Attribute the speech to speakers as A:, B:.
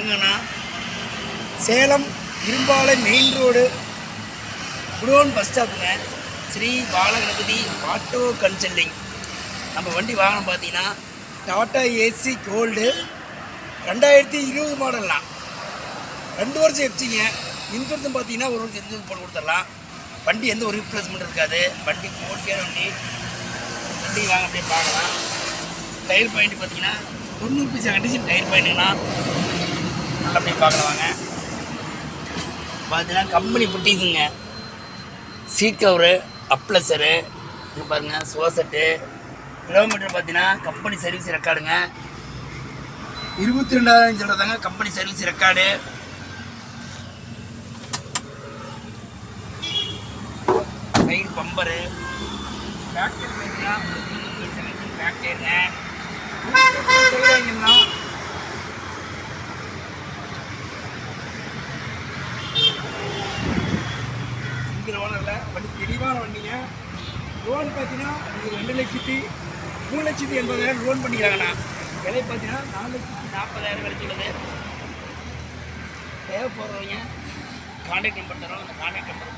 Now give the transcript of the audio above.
A: வணக்கங்கண்ணா சேலம் இரும்பாலை main road godown bus ஸ்டாப்புங்க Sri Balaganapathi auto consulting நம்ம வண்டி வாகனம் பார்த்தீங்கன்னா டாட்டா ஏசி கோல்டு ரெண்டாயிரத்தி இருபது மாடல்லாம். ரெண்டு வருஷம் எஃப்சிங்க இன்சூரன்ஸ் பார்த்தீங்கன்னா ஒரு வருஷம் இன்சூரன்ஸ் போட்டு கொடுத்துடலாம். வண்டி எந்த ஒரு ரீப்ளேஸ்மெண்ட் இருக்காது. வண்டி ஓட்டியான வண்டி வண்டி வாங்க அப்படியே பார்க்கலாம். டயர் பாயிண்ட் பார்த்தீங்கன்னா தொண்ணூறு பைசா கண்டிஷன் டயர் பாயிண்ட்டுங்கன்னா நல்லா அப்படியே பார்க்கலாம் பார்த்தீங்கன்னா கம்பெனி புட்டீஸுங்க சீட் கவரு அப்ளஸரு இது பாருங்கள் சோசட்டு கிலோமீட்டர் பார்த்தீங்கன்னா கம்பெனி சர்வீஸ் ரெக்கார்டுங்க இருபத்தி ரெண்டாயிரம் சொல்கிறதாங்க company service record side bumper back பார்த்தீங்கன்னா பேக் பண்ணி தெளிவான வண்டிங்க லோன் பார்த்தீங்கன்னா உங்களுக்கு ரெண்டு லட்சத்தி மூணு லட்சத்தி எண்பதாயிரம் லோன் பண்ணிக்கிறாங்கண்ணா. விலை பார்த்தீங்கன்னா நாலு லட்சத்தி நாற்பதாயிரம் கிடைச்சிடுது தேவைப்படுறவங்க கான்டாக்ட் நம்பர் தரோம். அந்த கான்டாக்ட் நம்பர்